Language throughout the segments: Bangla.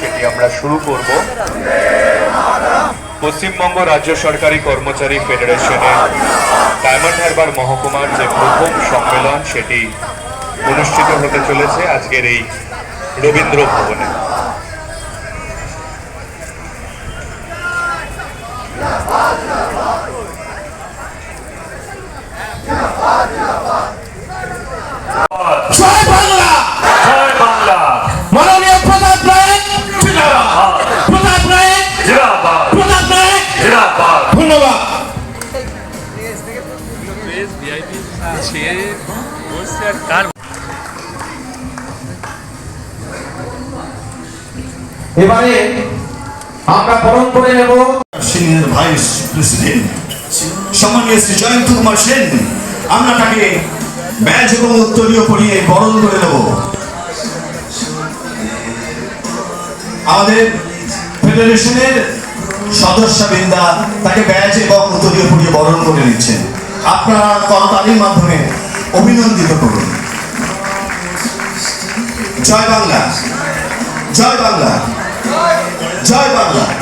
সেটি আমরা শুরু করব। পশ্চিমবঙ্গ রাজ্য সরকারি কর্মচারী ফেডারেশনের ডায়মন্ড হারবার মহকুমার যে প্রথম সম্মেলন, সেটি অনুষ্ঠিত হতে চলেছে আজকের এই রবীন্দ্র ভবনে। এবারে আমরা বরণ করে নেব। সিনিয়র ভাইস প্রেসিডেন্ট, সম্মানীয় শ্রী জয়ন্ত কুমার সেন, আমরা তাকে ব্যাজ এবং উত্তরীয় পরিয়ে বরণ করে নেব। আমাদের ফেডারেশনের সদস্যবৃন্দা তাকে ব্যাজ এবং উত্তরীয় পরিয়ে বরণ করে নিচ্ছেন। আপনারা করতালির মাধ্যমে অভিনন্দিত করুন। জয় বাংলা জয় বাংলা। জয় বাংলা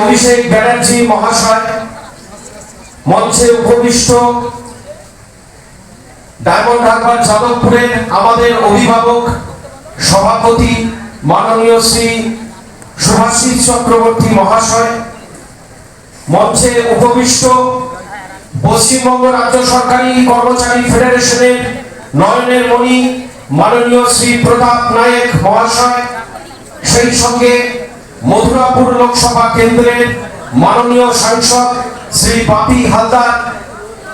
অভিষেক ব্যানার্জি মহাশয়, মঞ্চে উপবিষ্ট ডায়মন্ড হারবার যাদবপুরের আমাদের অভিভাবক সভাপতি মাননীয় শ্রী সুভাষিস চক্রবর্তী মহাশয়, মঞ্চে উপবিষ্ট পশ্চিমবঙ্গ রাজ্য সরকারি কর্মচারী ফেডারেশনের নয়নের মণি, মাননীয় শ্রী প্রতাপ নায়েক মহাশয়, সেই সঙ্গে মথুরাপুর লোকসভা কেন্দ্রের মাননীয় সাংসদ শ্রী বাপি হালদার,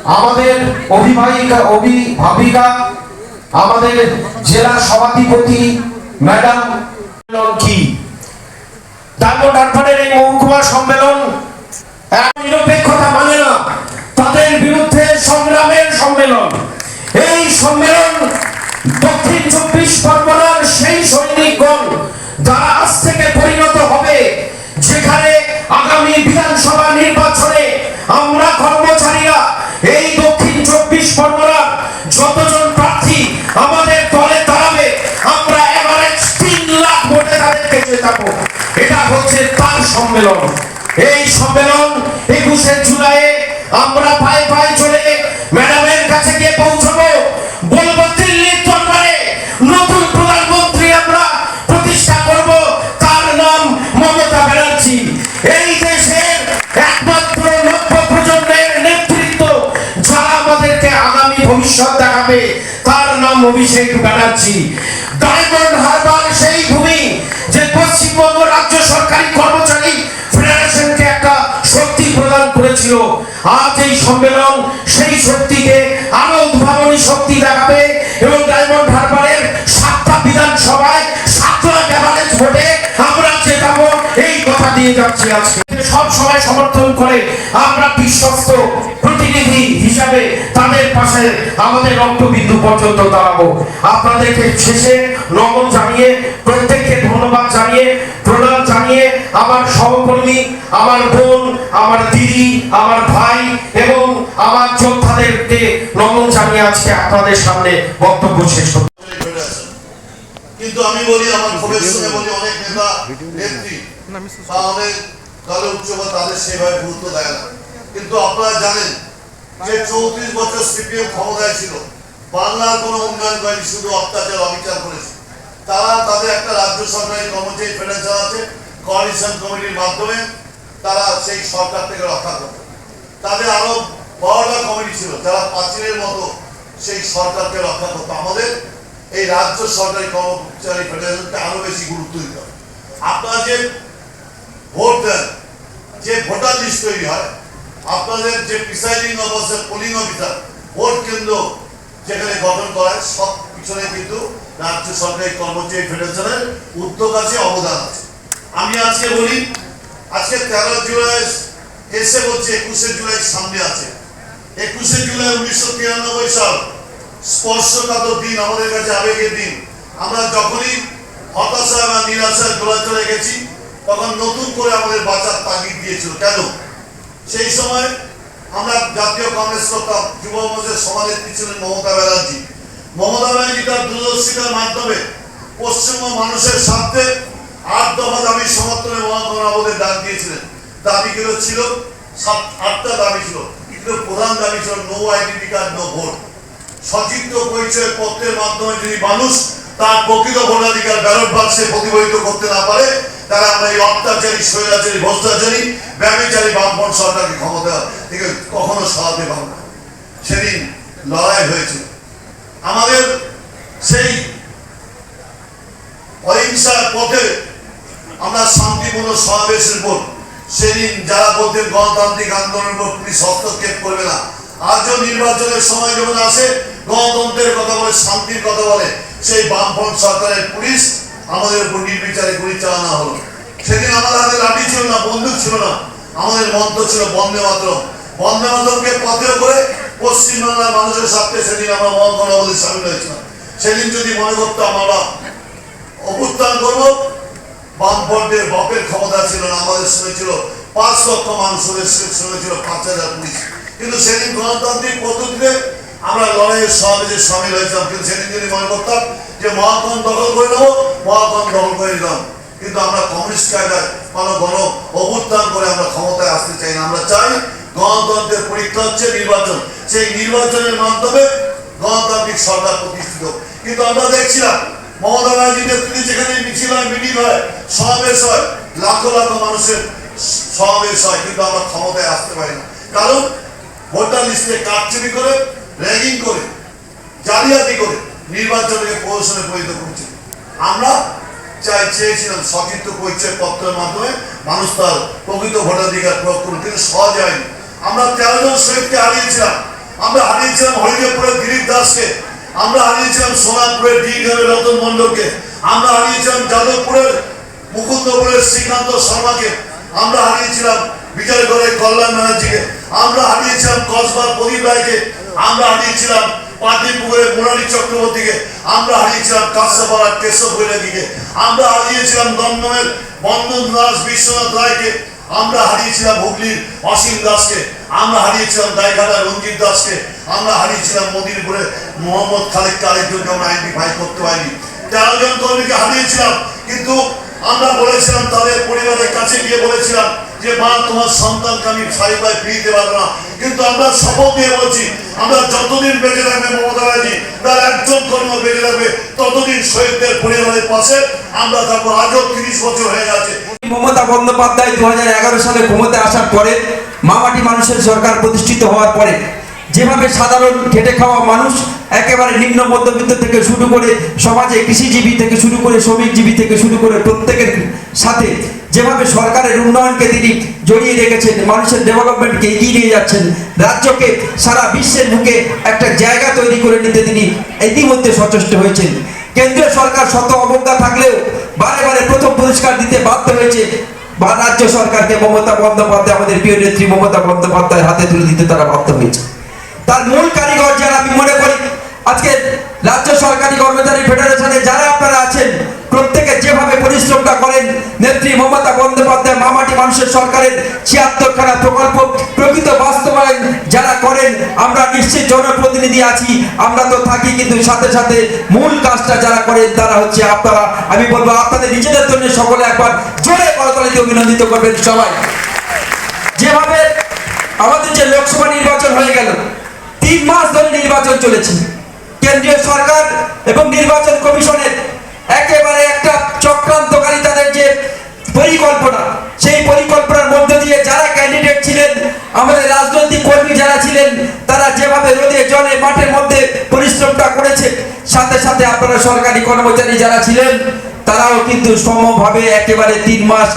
আমাদের অভিভাবিকা অভিভাবিকা, আমাদের জেলা সভাধিপতি ম্যাডাম কি হারবারের এই মহকুমা সম্মেলন জেতাবো এটা হচ্ছে তার সম্মেলন। এই সম্মেলন একুশে জুলাইয়ে আমরা পায়ে পায়ে চলে ম্যাডামের কাছে গিয়ে পৌঁছবো। বলব দিল্লির দরবারে নতুন প্রধানমন্ত্রী আমরা প্রতিষ্ঠা করব। তার নাম মমতা ব্যানার্জি। এই দেশের একমাত্র নব্য প্রজন্মের নেতৃত্ব যারা আমাদেরকে আগামী ভবিষ্যৎ দেখাবে, তার নাম অভিষেক ব্যানার্জি। করেছিল। আজ এই সম্মেলন সেই শক্তিকে আরও উদ্ভাবনী শক্তি দেখাবে এবং ডায়মন্ড হারবারের সাতটা বিধানসভায় সাতটা ভোটে আমরা জেতাবো এই কথা দিয়ে যাচ্ছি আজকে। সব সময় সমর্থন করে আমরা বিশ্বস্ত প্রতিনিধি হিসাবে তাদের পাশে আমাদের রক্তবিন্দু পর্যন্ত দাঁড়াবো আপনাদেরকে শেষে নমন জানিয়ে, প্রত্যেককে ধন্যবাদ জানিয়ে, প্রণাম জানিয়ে আমার সহকর্মী, আমার বোন, আমার দিদি, আমার ভাই এবং আমার যোদ্ধাদেরকে নমন জানিয়ে আজকে আপনাদের সামনে বক্তব্য শেষ করছি। কিন্তু আমি বলি, আমার সঙ্গে বলি, অনেক নেতা, নেত্রী বা অনেক দলের উচ্চবা তাদের সেভাবে গুরুত্ব দেয় না। কিন্তু আপনারা জানেন যে চৌত্রিশ বছর সিপিএম ক্ষমতায় ছিল, বাংলার কোনো উন্নয়ন করেনি শুধু অত্যাচার, অবিচার করেছে। তারা তাদের একটা রাজ্য সরকারি কর্মচারী ফেডারেশন আছে কোয়ালিশন কমিটির মাধ্যমে তারা সেই সরকার থেকে রক্ষা করত তাদের আরও বড়টা কমিটি ছিল, যারা পাঁচিলের মতো সেই সরকারকে রক্ষা করতো। আমাদের এই রাজ্য সরকারি কর্মচারী ফেডারেশনকে আরও বেশি গুরুত্ব দিতে হবে। আপনারা যে ভোট দেন যে ভোটার লিস্ট তৈরি হয়, আপনাদের যে presiding officer polling officer vote কেন্দ্র যেখানে গঠন করা সব পিছনে কিন্তু রাজ্য সরকারি কর্মচারী ফেডারেশনের উদ্যোগ আছে, অবদান আছে। আমি আজকে বলি, আজকে তেরো জুলাই এসে বলছে, একুশে জুলাই সামনে আছে। একুশে জুলাই উনিশশো তিরানব্বই সাল, স্পর্শকাতর দিন, আমাদের কাছে আবেগের দিন। আমরা যখনই হতাশা বা নিরাশায় দোলাচলে গেছি তখন নতুন করে আমাদের বাঁচার তাগিদ দিয়েছিল। কেন? সেই সময় আমরা জাতীয় কংগ্রেস করতাম যুব মঞ্চের সভানেত্রী ছিলেন মমতা ব্যানার্জি। মমতা ব্যানার্জি তার দূরদর্শিতার মাধ্যমে পশ্চিমবঙ্গ মানুষের স্বার্থে আট দফা দাবি সমর্থনে মহাত্মা আমাদের ডাক দিয়েছিলেন। দাবিগুলো ছিল সাত, আটটা দাবি ছিল। কিন্তু প্রধান দাবি ছিল no identity card no vote সচিত্র পরিচয় পত্রের মাধ্যমে যদি মানুষ, তার প্রকৃত ভোটাধিকার ব্যালট বাক্সে প্রতিফলিত করতে না পারে তারা আমরা এই অত্যাচারী স্বৈরাচারী ভ্রষ্টাচারী ব্যবচারী বামপন সরকারকে ক্ষমতা থেকে কখনো না। সেদিন লড়াই হয়েছিল। আমাদের সেই অহিংসার পথে আমরা শান্তিপূর্ণ সমাবেশের উপর সেদিন যারা বলতেন গণতান্ত্রিক আন্দোলনের উপর পুলিশ হস্তক্ষেপ করবে না, আজও নির্বাচনের সময় যখন আসে, গণতন্ত্রের কথা বলে, শান্তির কথা বলে, সেই বামফ্রন্ট সরকারের পুলিশ আমাদের উপর নির্বিচারে গুলি চালানো হলো। সেদিন আমাদের হাতে লাঠি ছিল না, বন্দুক ছিল না। আমাদের মন্ত্র ছিল বন্দে মাতরম। বন্দে মাতরমকে পথে করে পশ্চিমবাংলার মানুষের স্বার্থে সেদিন আমরা মহাগণ আমাদের সামিল হয়েছিলাম। সেদিন যদি মনে করতাম আমরা অভ্যুত্থান করব বামপন্থের বাপের ক্ষমতা ছিল না, আমাদের সঙ্গে ছিল পাঁচ লক্ষ মানুষের সঙ্গে ছিল পাঁচ হাজার পুলিশ। কিন্তু সেদিন গণতান্ত্রিক পদ্ধতিতে আমরা লড়াইয়ের সমাবেশে সামিল হয়েছিলাম। কিন্তু সেদিন যদি মনে করতাম যে মহাকরণ দখল করে নেব মহাকরণ দখল করে নিলাম। কিন্তু আমরা কমিউনিস্ট কায়দায় কোনো গণ অভ্যুত্থান করে আমরা ক্ষমতায় আসতে চাই না। আমরা চাই গণতন্ত্রের পরীক্ষা হচ্ছে নির্বাচন। সেই নির্বাচনের মাধ্যমে গণতান্ত্রিক সরকার প্রতিষ্ঠিত কিন্তু আমরা দেখছিলাম, মমতা ব্যানার্জির নেতৃত্বে যেখানে মিছিল হয়, মিটিং হয়, সমাবেশ হয়, লাখো লাখো মানুষের সমাবেশ হয়, কিন্তু আমরা ক্ষমতায় আসতে পারি না। কারণ ভোটার লিস্টে কারচুপি করে, র্যাগিং করে, জালিয়াতি করে নির্বাচনকে প্রহসনে পরিণত করছে। আমরা চাই চেয়েছিলাম সচিত্র পরিচয় পত্রের মাধ্যমে মানুষ তার প্রকৃত ভোটাধিকার প্রয়োগ করুন কিন্তু সহজ হয়নি। আমরা তেরো জন শহীদকে হারিয়েছিলাম। আমরা হারিয়েছিলাম হরিদেবপুরের দিলীপ দাসকে। আমরা হারিয়েছিলাম সোনারপুরের ডি গ্রামের রতন মণ্ডলকে। আমরা হারিয়েছিলাম যাদবপুরের মুকুন্দপুরের শ্রীকান্ত শর্মাকে। আমরা হারিয়েছিলাম বিজয়গড়ের কল্যাণ ব্যানার্জিকে। আমরা হারিয়েছিলাম কসবার প্রদীপ রায়কে। আমরা হারিয়েছিলাম পাটলিপুকুরের মুরারি চক্রবর্তীকে আমরা হারিয়েছিলাম কাঁসাপাড়ার কেশব বৈরাগীকে। আমরা হারিয়েছিলাম দমদমের বন্দন দাস বিশ্বনাথ রায়কে। আমরা হারিয়েছিলাম হুগলির অসীম দাসকে। আমরা হারিয়েছিলাম দায়ঘাটার রঞ্জিত দাসকে। আমরা হারিয়েছিলাম মদিরপুরে মোহাম্মদ খালেককে আরেকজনকে আমরা আইডেন্টিফাই করতে পারিনি। তেরো কর্মীকে হারিয়েছিলাম, কিন্তু আমরা বলেছিলাম, তাদের পরিবারের কাছে গিয়ে বলেছিলাম যে, মা, তোমার সন্তানকে আমি সারি পায়ে ফিরিয়ে দিতে পারব না। কিন্তু আমরা শপথ দিয়ে বলছি, আমরা যতদিন বেঁচে থাকবে মমতা ব্যানার্জি, তার একজন কর্ম বেঁচে থাকবে, ততদিন শহীদদের পরিবারের পাশে আমরা থাকব। আজও তিরিশ বছর হয়ে গেছে মমতা বন্দ্যোপাধ্যায় দু হাজার এগারো সালে ক্ষমতায় আসার পরে, মামাটি মানুষের সরকার প্রতিষ্ঠিত হওয়ার পরে যেভাবে সাধারণ খেটে খাওয়া মানুষ একেবারে নিম্ন মধ্যবিত্ত থেকে শুরু করে সমাজে কৃষিজীবী থেকে শুরু করে শ্রমিকজীবী থেকে শুরু করে প্রত্যেকের সাথে যেভাবে সরকারের উন্নয়নকে তিনি জড়িয়ে রেখেছেন, মানুষের ডেভেলপমেন্টকে এগিয়ে নিয়ে যাচ্ছেন, রাজ্যকে সারা বিশ্বের বুকে একটা জায়গা তৈরি করে নিতে তিনি ইতিমধ্যে সচেষ্ট হয়েছেন। কেন্দ্রীয় সরকার শত অবজ্ঞা থাকলেও বারে বারে প্রথম পুরস্কার দিতে বাধ্য হয়েছে বা রাজ্য সরকারকে মমতা বন্দ্যোপাধ্যায়, আমাদের প্রিয় নেত্রী মমতা বন্দ্যোপাধ্যায় হাতে তুলে দিতে তারা বাধ্য হয়েছে। তার মূল কারিগর যারা আমি মনে করি, আজকে রাজ্য সরকারি কর্মচারী ফেডারেশনে যারা আপনারা আছেন, প্রত্যেকে যেভাবে পরিশ্রমটা করেন, নেত্রী মমতা বন্দ্যোপাধ্যায়, মামাটি মানুষের সরকারের ছিয়াত্তর খানা প্রকল্প, প্রকৃত বাস্তবায়ন যারা করেন, আমরা নিশ্চিত জনপ্রতিনিধি আছি, আমরা তো থাকি কিন্তু সাথে সাথে মূল কাজটা যারা করেন, তারা হচ্ছে আপনারা। আমি বলব, আপনাদের নিজেদের জন্য সকলে একবার জোরে করতালিতে অভিনন্দিত করবেন সবাই। যেভাবে আমাদের যে লোকসভা নির্বাচন হয়ে গেল তিন মাস ধরে নির্বাচন চলেছে। কেন্দ্রীয় সরকার এবং নির্বাচন কমিশনের একেবারে একটা চক্রান্তকারী তাদের যে পরিকল্পনা, সেই পরিকল্পনার মধ্য দিয়ে যারা ক্যান্ডিডেট ছিলেন, আমাদের রাজনৈতিক কর্মী যারা ছিলেন, তারা যেভাবে রোদে জলে মাঠের মধ্যে পরিশ্রমটা করেছে, সাথে সাথে আপনারা সরকারি কর্মচারী যারা ছিলেন, তারাও কিন্তু সমভাবে একেবারে তিন মাস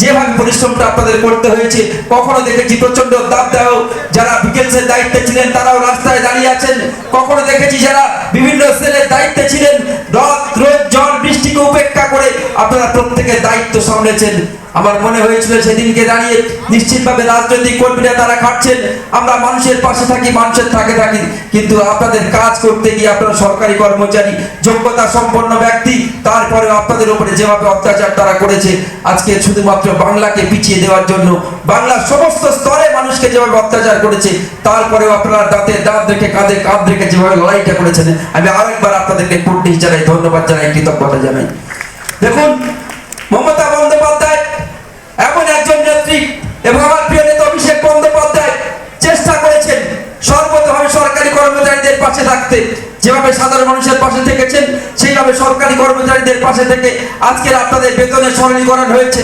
যেভাবে পরিশ্রমটা আপনাদের করতে হয়েছে, কখনো দেখেছি প্রচণ্ড দাব দেওয়া যারা বিকেলসের দায়িত্বে ছিলেন তারাও রাস্তায় দাঁড়িয়ে আছেন। কখনো দেখেছি যারা বিভিন্ন সেলের দায়িত্বে ছিলেন রথ রোদ জল বৃষ্টিকে উপেক্ষা করে আপনারা প্রত্যেকে দায়িত্ব সামলেছেন। আমার মনে হয়েছিল সেদিনকে দাঁড়িয়ে নিশ্চিতভাবে রাজনৈতিক কর্মীরা তারা খাটছেন। আমরা মানুষের পাশে থাকি, মানুষের থাকে থাকি। কিন্তু আপনাদের কাজ করতে গিয়ে আপনারা সরকারি কর্মচারী, যোগ্যতা সম্পন্ন ব্যক্তি, তারপরেও আপনাদের উপরে যেভাবে অত্যাচার তারা করেছে, আজকে শুধুমাত্র বাংলাকে পিছিয়ে দেওয়ার জন্য, বাংলার সমস্ত স্তরে মানুষকে যেভাবে অত্যাচার করেছে, তারপরেও আপনারা দাঁতে দাঁত রেখে, কাঁধে কাঁধ রেখে যেভাবে লড়াইটা করেছেন, আমি আরেকবার আপনাদেরকে কুর্নিশ জানাই, ধন্যবাদ জানাই, কৃতজ্ঞতা জানাই। দেখুন, মমতা বন্দ্যোপাধ্যায় এমন একজন নেত্রী এবং আমার প্রিয় নেতা অভিষেক বন্দ্যোপাধ্যায় চেষ্টা করেছেন সর্বতভাবে সরকারি কর্মচারীদের পাশে থাকতে। যেভাবে সাধারণ মানুষের পাশে থেকেছেন, সেইভাবে সরকারি কর্মচারীদের পাশে থেকে আজকের আপনাদের বেতনের সরলীকরণ হয়েছে।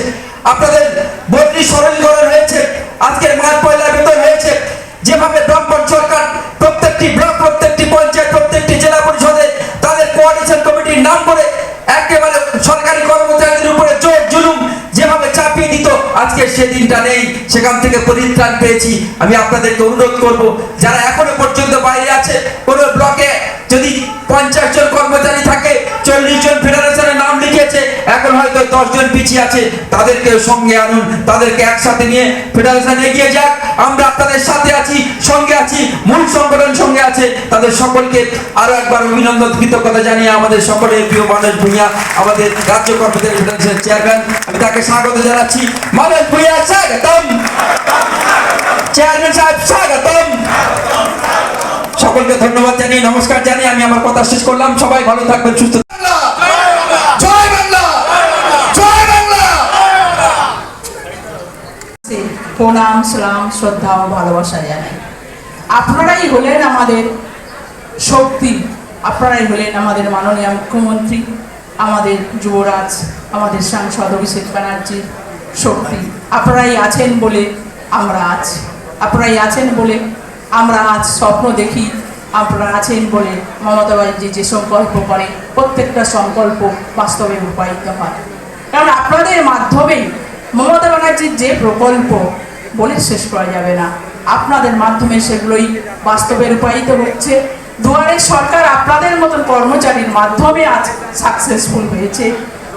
আপনাদের বদলি সরলীকরণ হয়েছে। আজকের মাঠ পয়লা বেতন হয়েছে। যেভাবে ব্রাহ্মণ সরকার প্রত্যেকটি ব্লক, প্রত্যেকটি পঞ্চায়েত, প্রত্যেকটি জেলা পরিষদে তাদের কোয়ালিশন কমিটির নাম করে সেদিনটা নেই সেখান থেকে পরিত্রাণ পেয়েছি। আমি আপনাদেরকে অনুরোধ করব যারা এখন হয়তো দশ জন পিছিয়ে আছে, তাদেরকে সঙ্গে আনুন, তাদেরকে একসাথে নিয়ে ফেডারেশন এগিয়ে যাক। আমরা আপনাদের সাথে আছি, সঙ্গে আছি, মূল সংগঠন সঙ্গে আছে। তাদের সকলকে আরও একবার অভিনন্দন, কৃতজ্ঞতা জানিয়ে আমাদের সকলের প্রিয় মানুষ ভূঁইয়া, আমাদের রাজ্য কর্মচারী ফেডারেশনের চেয়ারম্যান আমি তাকে স্বাগত জানাচ্ছি। মানুষ ভূঁইয়া, স্বাগতম! চেয়ারম্যান সাহেব, স্বাগতম! সকলকে ধন্যবাদ জানিয়ে, নমস্কার জানিয়ে আমি আমার কথা শেষ করলাম। সবাই ভালো থাকবেন, সুস্থ প্রণাম, সালাম, শ্রদ্ধা ও ভালোবাসা জানাই। আপনারাই হলেন আমাদের শক্তি, আপনারাই হলেন আমাদের মাননীয় মুখ্যমন্ত্রী, আমাদের যুবরাজ, আমাদের সাংসদ অভিষেক ব্যানার্জির শক্তি। আপনারাই আছেন বলে আমরা আছি আপনারাই আছেন বলে আমরা আজ স্বপ্ন দেখি, আপনারা আছেন বলে মমতা ব্যানার্জি যে সংকল্প করে, প্রত্যেকটা সংকল্প বাস্তবে রূপায়িত হয়। কারণ আপনাদের মাধ্যমেই মমতা ব্যানার্জির যে প্রকল্প, বলে শেষ করা যাবে না। আপনাদের মাধ্যমে সেগুলোই বাস্তবে রূপায়িত হচ্ছে। দুয়ারে সরকার আপনাদের মতন কর্মচারীর মাধ্যমে আজ সাকসেসফুল হয়েছে।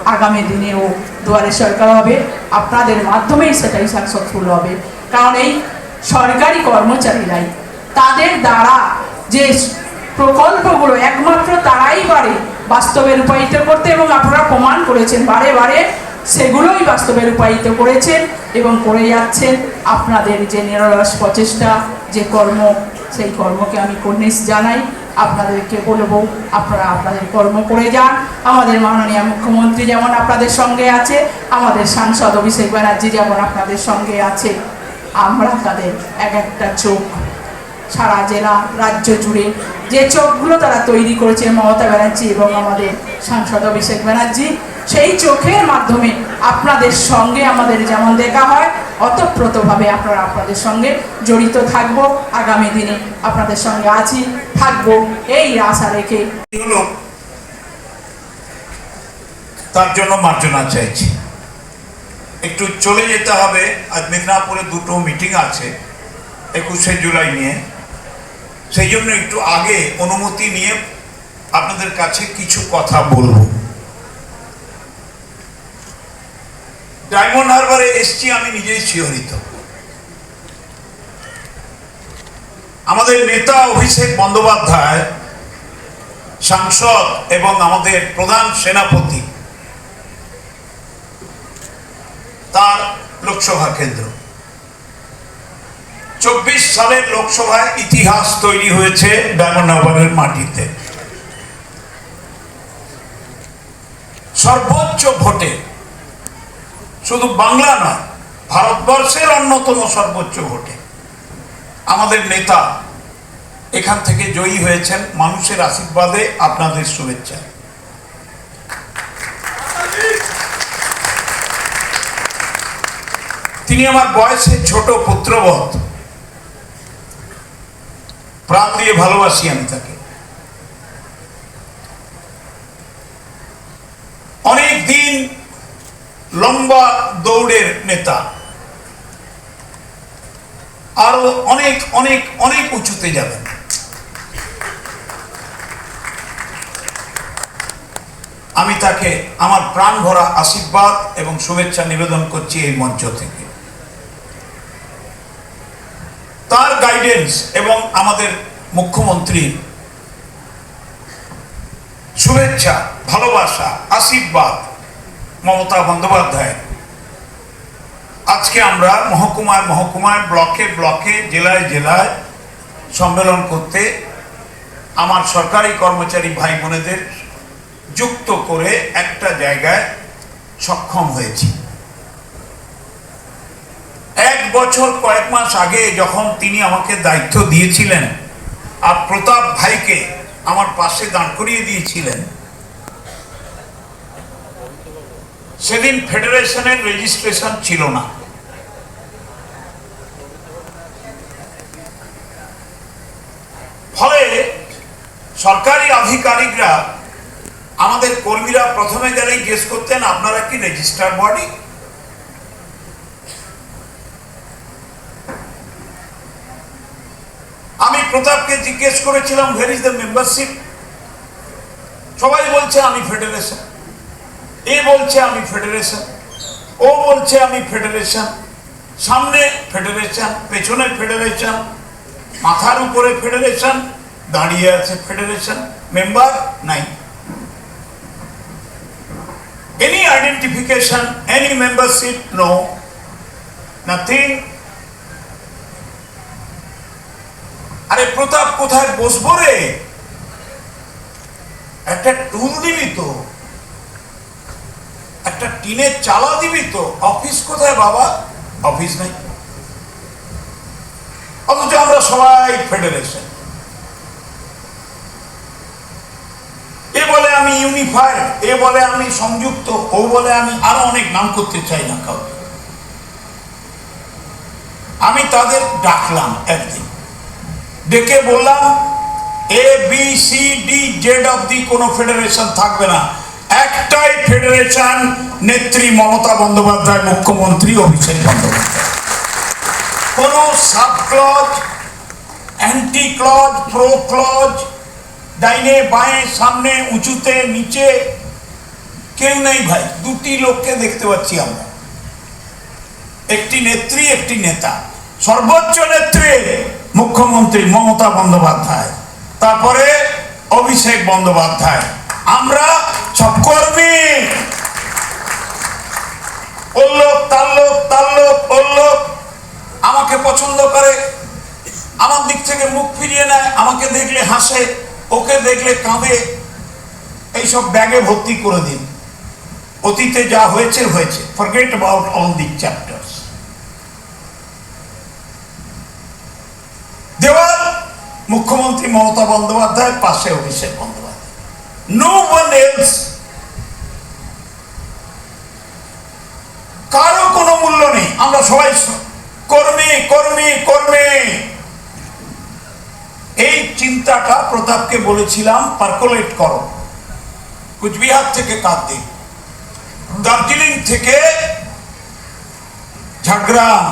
আগামী দিনেও দুয়ারে সরকার হবে। আপনাদের মাধ্যমেই সেটাই সাকসেসফুল হবে। কারণ এই সরকারি কর্মচারীরাই, তাদের দ্বারা যে প্রকল্পগুলো একমাত্র তারাই পারে বাস্তবে রূপায়িত করতে এবং আপনারা প্রমাণ করেছেন বারে বারে সেগুলোই বাস্তবে রূপায়িত করেছেন এবং করে যাচ্ছেন আপনাদের যে নিরলস প্রচেষ্টা, যে কর্ম, সেই কর্মকে আমি কর্নিশ জানাই। আপনাদেরকে বলব, আপনারা আপনাদের কর্ম করে যান। আমাদের মাননীয় মুখ্যমন্ত্রী যেমন আপনাদের সঙ্গে আছে, আমাদের সাংসদ অভিষেক ব্যানার্জি যেমন আপনাদের সঙ্গে আছে। আমরা তাদের এক একটা চোখ, সারা জেলা, রাজ্য জুড়ে যে চোখগুলো তারা তৈরি করেছে মমতা ব্যানার্জি এবং আমাদের সাংসদ অভিষেক ব্যানার্জি সেই চোখের মাধ্যমে আপনাদের সঙ্গে আমাদের যেমন দেখা হয়, অতপ্রতভাবে আপনারা আপনাদের সঙ্গে জড়িত থাকব। আগামী দিনে আপনাদের সঙ্গে আছি, থাকব এই আশা রেখে। তার জন্য মার্জনা চাইছি। একটু চলে যেতে হবে আজ মেদিনীপুরে দুটো মিটিং আছে, একুশে জুলাই নিয়ে। সেই জন্য একটু আগে অনুমতি নিয়ে আপনাদের কাছে কিছু কথা বলব। ডায়মন্ড হারবারে এসছি, আমি নিজেই শিহরিত। আমাদের নেতা অভিষেক বন্দ্যোপাধ্যায়, সাংসদ এবং আমাদের প্রধান সেনাপতি, তার লোকসভা কেন্দ্র। চব্বিশ সালের লোকসভায় ইতিহাস তৈরি হয়েছে ডায়মন্ড হারবারের মাটিতে। সর্বোচ্চ ভোটে শুধু বাংলা নয়, ভারতবর্ষের অন্যতম সর্বোচ্চ ভোটে। আমাদের নেতা এখান থেকে জয়ী হয়েছেন। মানুষের আশীর্বাদে আপনাদের শুভেচ্ছা। তিনি আমার বয়সে ছোট পুত্রবধ। প্রাণ দিয়ে ভালোবাসি আমি তাকে। অনেক দিন লম্বা দৌড়ের নেতা। আরও অনেক অনেক অনেক উঁচুতে যাবেন। আমি তাকে আমার প্রাণ ভরা আশীর্বাদ এবং শুভেচ্ছা নিবেদন করছি এই মঞ্চ থেকে। তার গাইডেন্স এবং আমাদের মুখ্যমন্ত্রী শুভেচ্ছা, ভালোবাসা, আশীর্বাদ মমতা বন্দ্যোপাধ্যায়। আজকে আমরা মহকুমায় মহকুমায়, ব্লকে ব্লকে, জেলায় জেলায় সম্মেলন করতে আমার সরকারি কর্মচারী ভাই বোনেদের যুক্ত করে একটা জায়গায় সক্ষম হয়েছি। এক বছর কয়েক মাস আগে যখন তিনি আমাকে দায়িত্ব দিয়েছিলেন, আর প্রতাপ ভাইকে আমার পাশে দাঁড় করিয়ে দিয়েছিলেন সেদিন ফেডারেশনের রেজিস্ট্রেশন ছিল না। ফলে সরকারি আধিকারিকরা আমাদের কর্মীরা প্রথমে গেলেই জিজ্ঞেস করতেন, আপনারা কি রেজিস্টার বডি আমি প্রতাপকে জিজ্ঞেস করেছিলাম ভের ইজ দ্য মেম্বারশিপ সবাই বলছে, আমি ফেডারেশন এ বলছে আমি ফেডারেশন ও বলছে আমি ফেডারেশন সামনে ফেডারেশন পেছনে ফেডারেশন মাথার উপরে ফেডারেশন দাঁড়িয়ে আছে ফেডারেশন মেম্বার নাই। Any identification, any membership, no, nothing. আরে প্রতাপ কোথায় বসবো রে? একটা টুল দিবি তো। একটা টিনের চালা দিবি তো? অফিস কোথায় বাবা? অফিস নাই। অথচ আমরা সবাই ফেডারেশন। এ বলে আমি ইউনিফাইড এ বলে আমি সংযুক্ত, ও বলে আমি আরও অনেক নাম করতে চাই না কাউকে। আমি তাদের ডাকলাম একদিন। ডেকে বললাম, A, B, C, D, Z of the কোনো ফেডারেশন থাকবে না। একটাই ফেডারেশন নেত্রী মমতা বন্দ্যোপাধ্যায়, মুখ্যমন্ত্রী অভিষেক বন্দ্যোপাধ্যায়। কোন সাব ক্লজ প্রো ক্লজ ডাইনে বাঁয়ে, সামনে, উঁচুতে, নিচে কেউ নেই ভাই। দুটি লোককে দেখতে পাচ্ছি আমরা। একটি নেত্রী, একটি নেতা। সর্বোচ্চ নেত্রী মুখ্যমন্ত্রী মমতা বন্দ্যোপাধ্যায়। তারপরে অভিষেক বন্দ্যোপাধ্যায়। আমরা সব কর্মী ওর লোক, তার আমাকে পছন্দ করে। আমার দিক থেকে মুখ ফিরিয়ে নেয়, আমাকে দেখলে হাসে, ওকে দেখলে কাঁদে। এইসব ব্যাগে ভর্তি করে দিন। অতীতে যা হয়েছে হয়েছে। Forget about all the chapters দেওয়াল, মুখ্যমন্ত্রী মমতা বন্দ্যোপাধ্যায়, পাশে Abhishek Bandyopadhyay. No one else কারও কোনো মূল্য নেই। আমরা সবাই কর্মী কর্মী কর্মী। এই চিন্তাটা প্রতাপকে বলেছিলাম পার্কোলেট করো। কুচবিহার থেকে কাকদ্বীপ দার্জিলিং থেকে ঝাড়গ্রাম।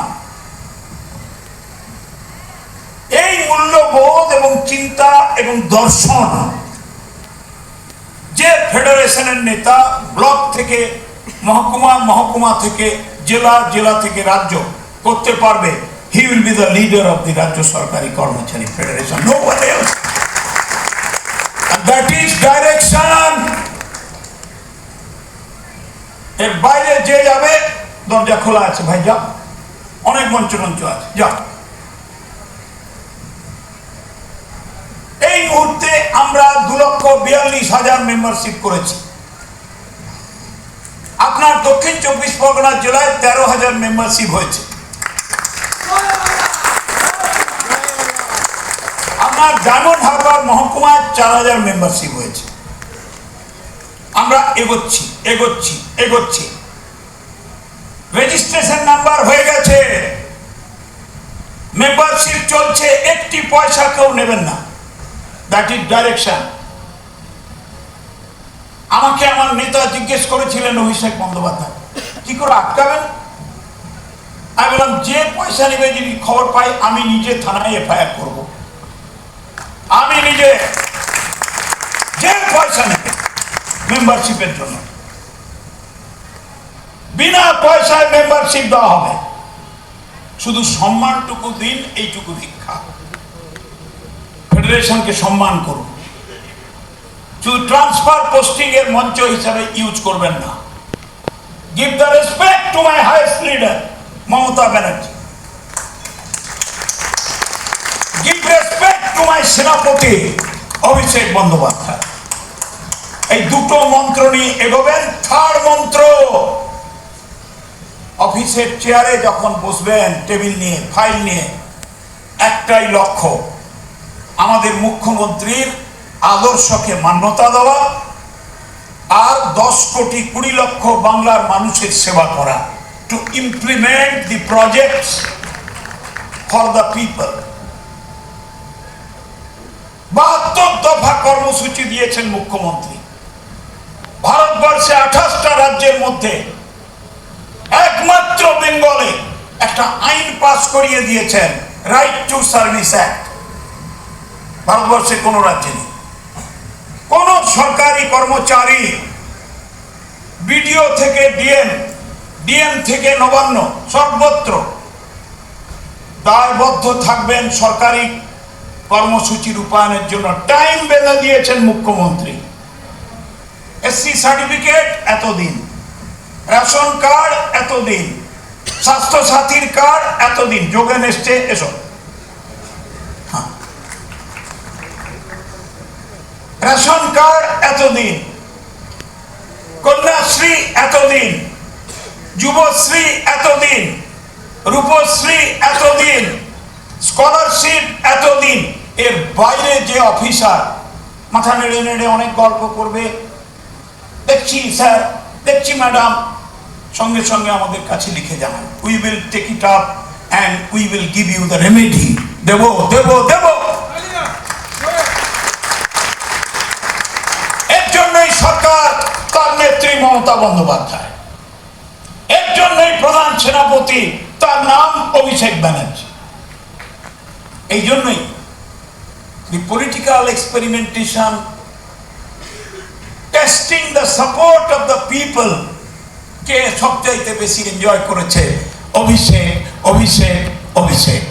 এই মূল্যবোধ এবং চিন্তা এবং দর্শন যে ফেডারেশনের নেতা ব্লক থেকে, মহকুমা মহকুমা থেকে, জেলা জেলা থেকে রাজ্য করতে পারবে he will be the leader of the রাজ্য সরকারি কর্মচারী federation. No one else that is direction এর বাইরে যে যাবে, দরজা খোলা আছে, ভাই, যাও। অনেক মঞ্চ মঞ্চ আছে, যাও। এই মুহূর্তে আমরা দু লক্ষ বিয়াল্লিশ হাজার মেম্বারশিপ করেছি। আপনার দক্ষিণ চব্বিশ পরগনা জেলায় তেরো হাজার মেম্বারশিপ হয়েছে। আপনার ডায়মন্ড হারবার মহকুমায় চার হাজার মেম্বারশিপ হয়েছে। আমরা এগোচ্ছি এগোচ্ছি এগোচ্ছি। রেজিস্ট্রেশন নাম্বার হয়ে গেছে। মেম্বারশিপ চলছে, একটি পয়সা কেউ নেবেন না। দ্যাট ইজ ডাইরেকশন আমাকে আমার নেতা জিজ্ঞেস করেছিলেন অভিষেক বন্দ্যোপাধ্যায়, কি করে আটকাবেন? আমি বললাম, যে পয়সা নেবে যদি খবর পাই, আমি নিজে থানায় এফআইআর করব। আমি নিজে যে পয়সা নেবে মেম্বারশিপের জন্য। বিনা পয়সায় মেম্বারশিপ দেওয়া হবে। শুধু সম্মানটুকু দিন, এইটুকু ভিক্ষা ফেডারেশনকে সম্মান করুন। শুধু ট্রান্সফার পোস্টিং এর মঞ্চ হিসাবে ইউজ করবেন না। Give the respect to my highest leader Mamata Banerjee. Give respect to my সেনাপতি, অভিষেক বন্দ্যোপাধ্যায়। এই দুটো মন্ত্র নিয়ে এগোবেন থার্ড মন্ত্র। অফিসের চেয়ারে যখন বসবেন টেবিল নিয়ে ফাইল নিয়ে, একটাই লক্ষ্য আমাদের মুখ্যমন্ত্রীর আদর্শকে মান্যতা দেওয়া আর দশ কোটি কুড়ি লক্ষ বাংলার মানুষের সেবা করা। To implement the projects for the people বাহাত্তর দফা কর্মসূচি দিয়েছেন মুখ্যমন্ত্রী। ভারতবর্ষে আঠাশটা রাজ্যের মধ্যে একমাত্র বেঙ্গলে একটা আইন পাস করিয়ে দিয়েছেন রাইট টু সার্ভিস অ্যাক্ট ভারতবর্ষে কোনো রাজ্যে নেই। কোন সরকারি কর্মচারী বিডিও থেকে ডিএম ডিএম থেকে নবান্ন, সর্বত্র দায়বদ্ধ থাকবেন সরকারি কর্মসূচি রূপায়ণের জন্য। টাইম বেঁধে দিয়েছেন মুখ্যমন্ত্রী। এসসি সার্টিফিকেট এতদিন, রেশন কার্ড এতদিন স্বাস্থ্য সাথীর কার্ড এতদিন, যোগেন এসছে এসব রেশন কার্ড এতদিন, কন্যাশ্রী এতদিন, যুবশ্রী এতদিন, রূপশ্রী এতদিন, স্কলারশিপ এতদিন। এর বাইরে যে অফিসার মাথা নেড়ে নেড়ে অনেক গল্প করবে, দেখছি স্যার, দেখছি ম্যাডাম, সঙ্গে সঙ্গে আমাদের কাছে লিখে যাবেন we will take it up and we will give you the remedy দেব দেব দেব এর জন্যই সরকার, তার নেত্রী মমতা বন্দ্যোপাধ্যায়। এর জন্যই প্রধান সেনাপতি, তার নাম অভিষেক ব্যানার্জি। এই জন্যই the political experimentation testing the support of the people কে সবচাইতে বেশি এনজয় করেছে অভিষেক অভিষেক অভিষেক।